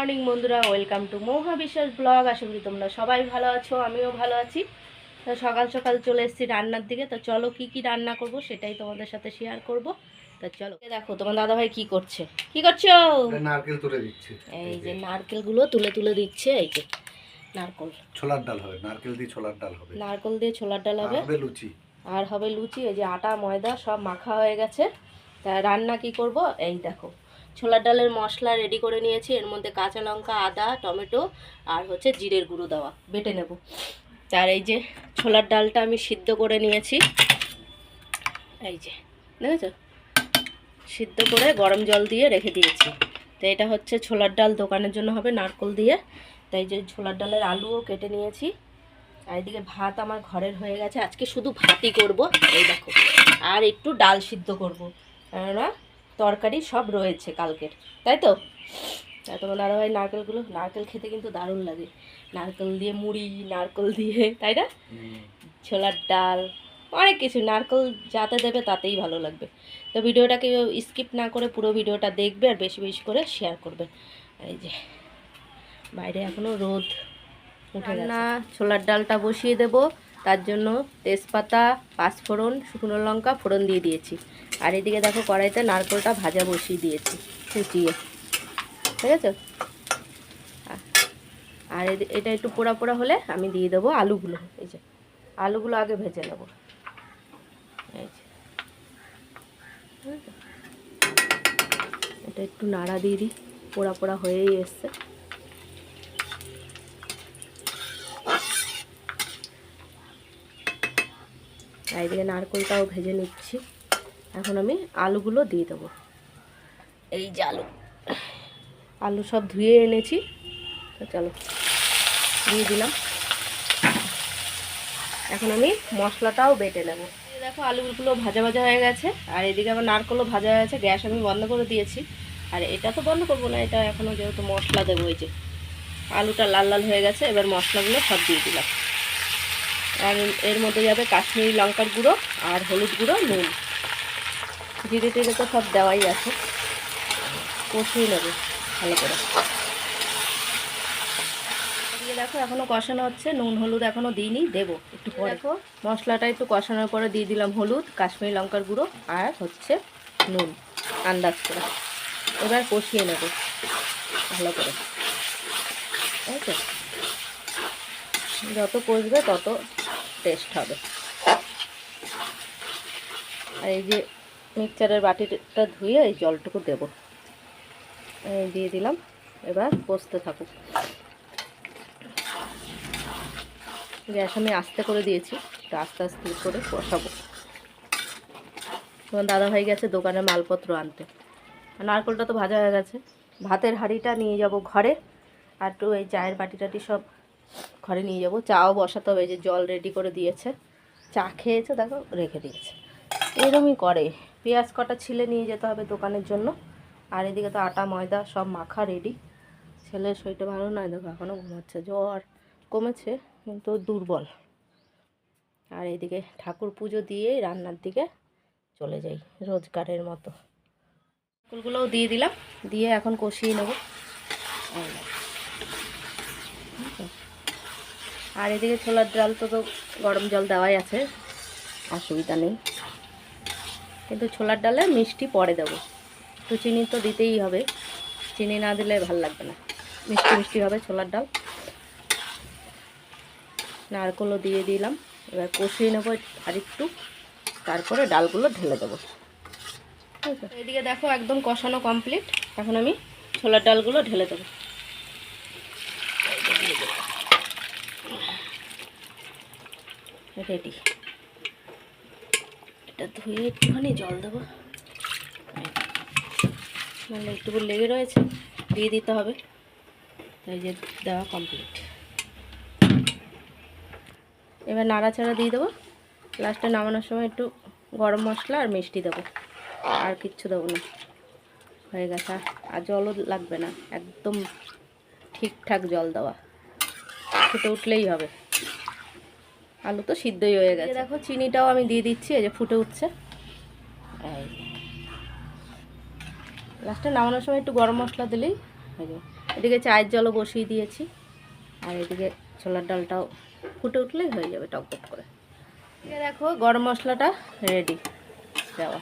Morning বন্ধুরা welcome to মহা বিশ্বাস ব্লগ। আশা করি তোমরা সবাই ভালো আছো আমিও ভালো আছি। তো সকাল সকাল চলে এসেছি রান্নার দিকে। তো চলো কি কি রান্না করব সেটাই তোমাদের সাথে শেয়ার করব। তো চলো দেখো তোমার দাদাভাই কি করছে? কি করছ? নারকেল তুলে দিচ্ছি। এই যে নারকেলগুলো তুলে তুলে দিচ্ছে এই যে নারকল। ছোলার ডাল হবে নারকেল দিয়ে ছোলার ডাল হবে। নারকল দিয়ে ছোলার ডাল হবে। হবে লুচি। আর হবে লুচি এই যে আটা ময়দা সব মাখা হয়ে গেছে। তা রান্না কি করব? এই দেখো ছোলার ডালের মশলা রেডি করে নিয়েছি। এর মধ্যে কাঁচা লঙ্কা, আদা, টমেটো আর হচ্ছে জিরের গুঁড়ো দেওয়া। বেটে নেব। তার এই যে ছোলার ডালটা আমি সিদ্ধ করে নিয়েছি। এই যে, দেখেছ? সিদ্ধ করে গরম জল দিয়ে রেখে দিয়েছি। তো এটা হচ্ছে ছোলার ডাল দোকানের জন্য হবে নারকল দিয়ে। তাই যে ছোলার ডালের আলুও কেটে নিয়েছি। আর এদিকে ভাত আমার ঘরের হয়ে গেছে। আজকে শুধু ভাতই করব। এই দেখো। আর একটু ডাল সিদ্ধ করব। কেননা তরকারি সব রয়েছে কালকের তাই তো? তাই তোমার দাদাভাই নারকেলগুলো নারকেল খেতে কিন্তু দারুণ লাগে। নারকেল দিয়ে মুড়ি নারকেল দিয়ে তাই না? ছোলার ডাল অনেক কিছু নারকেল যাতে দেবে তাতেই ভালো লাগবে। তো ভিডিওটাকে স্কিপ না করে পুরো ভিডিওটা দেখবে আর বেশি বেশি করে শেয়ার করবে। এই যে বাইরে এখনও রোদ উঠে না ছোলার ডালটা বসিয়ে দেব। তার জন্য তেজপাতা, পাঁচফোড়ন, শুকনো লঙ্কা ফোড়ন দিয়ে দিয়েছি। আর এদিকে দেখো কড়াইতে নারকেলটা ভাজা বসিয়ে দিয়েছি কুচিয়ে ঠিক আছে? আর এটা একটু পোড়া পোড়া হলে আমি দিয়ে দেবো আলুগুলো। এই যে, আলুগুলো আগে ভেজে নেব। এই যে? এটা একটু নাড়া দিয়ে দিই, পোড়া পোড়া হয়েই এসছে। আর এদিকে নারকেলটাও ভেজে নিচ্ছি। এখন আমি আলুগুলো দিয়ে দেবো। এই যে আলু। আলু সব ধুয়ে এনেছি। তো চলো, দিয়ে দিলাম। এখন আমি মশলাটাও বেটে নেব। দেখো, আলুগুলো ভাজা ভাজা হয়ে গেছে। আর এদিকে আমার নারকেলও ভাজা হয়ে গেছে। গ্যাস আমি বন্ধ করে দিয়েছি। আর এটা তো বন্ধ করব না, এটা এখনও যেহেতু মশলা দেবো এই যে। আলুটা লাল লাল হয়ে গেছে, এবার মশলাগুলো সব দিয়ে দিলাম। আর এর মধ্যে যাবে কাশ্মীরি লঙ্কার গুঁড়ো আর হলুদ গুঁড়ো নুন। জিরে টিরে তো সব দেওয়াই আছে। কষিয়ে নেবে ভালো করে। দেখো এখনও কষানো হচ্ছে। নুন হলুদ এখনও দিইনি দেবো একটু পরে। দেখো। মশলাটা একটু কষানোর পরে দিয়ে দিলাম হলুদ কাশ্মীরি লঙ্কার গুঁড়ো আর হচ্ছে নুন আন্দাজ করে। এবার কষিয়ে নেব ভালো করে। যত কষবে তত টেস্ট হবে। আর এই যে মিক্সচারের বাটিটা ধুয়ে এই জলটুকু দেবো। দিয়ে দিলাম, এবার কষতে থাকুক। গ্যাস আমি আস্তে করে দিয়েছি তো আস্তে আস্তে করে কষাবো। তোমার দাদা ভাই গেছে দোকানে মালপত্র আনতে। নারকলটা তো ভাজা হয়ে গেছে। ভাতের হাঁড়িটা নিয়ে যাব ঘরে। আর একটু এই চায়ের বাটি টাটি সব ঘরে নিয়ে যাব। চাও বসাতে হবে যে জল রেডি করে দিয়েছে। চা খেয়েছে, দেখো, রেখে দিয়েছে। এরকমই করে। পেঁয়াজ কটা ছিলে নিয়ে যেতে হবে দোকানের জন্য। আর এদিকে তো আটা, ময়দা সব মাখা রেডি ছেলের শরীরটা ভালো নয়, দেখো এখনও ঘুমাচ্ছে। জ্বর কমেছে, কিন্তু দুর্বল। আর এদিকে ঠাকুর পুজো দিয়ে রান্নার দিকে চলে যাই, রোজগারের মতো। ফুলগুলোও দিয়ে দিলাম, দিয়ে এখন কষিয়ে নেব এই নাও। আর এদিকে ছোলার ডাল তো তো গরম জল দেওয়াই আছে, অসুবিধা নেই। কিন্তু ছোলার ডালে মিষ্টি পরে দেবো। তো চিনি তো দিতেই হবে, চিনি না দিলে ভালো লাগবে না। মিষ্টি মিষ্টি হবে ছোলার ডাল। নারকলও দিয়ে দিলাম, এবার কষিয়ে নেব আর একটু তারপরে ডালগুলো ঢেলে দেবো? এদিকে দেখো একদম কষানো কমপ্লিট এখন আমি ছোলার ডালগুলো ঢেলে দেবো। রেডি। এটা ধুয়ে একটুখানি জল দেবো। নাহলে একটু লেগে রয়েছে, দিয়ে দিতে হবে। এই যে দেওয়া কমপ্লিট এবার নাড়াচাড়া দিয়ে দেবো। লাস্টে নামানোর সময় একটু গরম মশলা আর মিষ্টি দেবো। আর কিচ্ছু দেবো না। হয়ে গেছে। আর- আর জলও লাগবে না। একদম ঠিকঠাক জল দেওয়া। ফুটে উঠলেই হবে। আলু তো সিদ্ধই হয়ে গেছে। দেখো চিনিটাও আমি দিয়ে দিচ্ছি এই যে ফুটে উঠছে। এই। লাস্টে নামানোর সময় একটু গরম মশলা দিলেই হয়ে এদিকে চায়ের জলও বসিয়ে দিয়েছি আর এদিকে ছোলার ডালটাও ফুটে উঠলেই হয়ে যাবে টক টক করে দেখো গরম মশলাটা রেডি দেওয়া।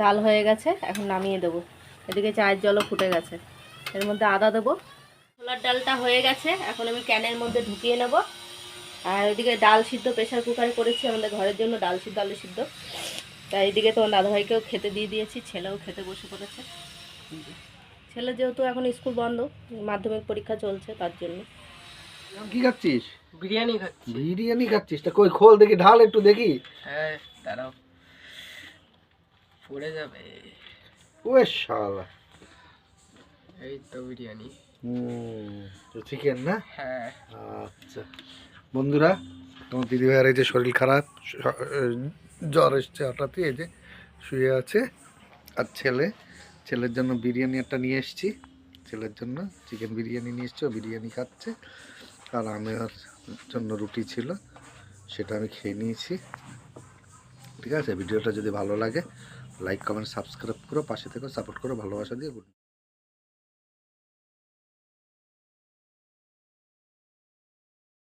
ডাল হয়ে গেছে এখন নামিয়ে দেবো। এদিকে চায়ের জলও ফুটে গেছে। এর মধ্যে আদা দেবো। ছোলার ডালটা হয়ে গেছে এখন আমি ক্যানের মধ্যে ঢুকিয়ে নেব। আর ওইদিকে ডাল সিদ্ধ প্রেশার কুকারে করেছি আমাদের ঘরের জন্য ডাল সিদ্ধ আলু সিদ্ধ। তাই এইদিকে তোমার দাদাভাইকেও খেতে দিয়ে দিয়েছি ছেলেও খেতে বসে পড়েছে। ছেলে যেহেতু এখন স্কুল বন্ধ মাধ্যমিক পরীক্ষা চলছে তার জন্য। কি খাচ্ছিস? বিরিয়ানি খাচ্ছি। বিরিয়ানি খাচ্ছিস? তা কই খোল দেখি ঢাল একটু দেখি। হ্যাঁ দাঁড়াও। পড়ে যাবে। ওয়ে শালা। এই তো বিরিয়ানি। হুম তো চিকেন না? হ্যাঁ। আচ্ছা। বন্ধুরা, তোমার দিদি ভাইয়ের এই যে শরীর খারাপ জ্বর এসছে হঠাৎই, এই যে শুয়ে আছে। আর ছেলে, ছেলের জন্য বিরিয়ানি একটা নিয়ে এসেছি। ছেলের জন্য চিকেন বিরিয়ানি নিয়ে এসছি বিরিয়ানি খাচ্ছে। আর আমার জন্য রুটি ছিল, সেটা আমি খেয়ে নিয়েছি। ঠিক আছে, ভিডিওটা যদি ভালো লাগে লাইক কমেন্ট সাবস্ক্রাইব করো, পাশে থেকে সাপোর্ট করো, ভালোবাসা দিয়ে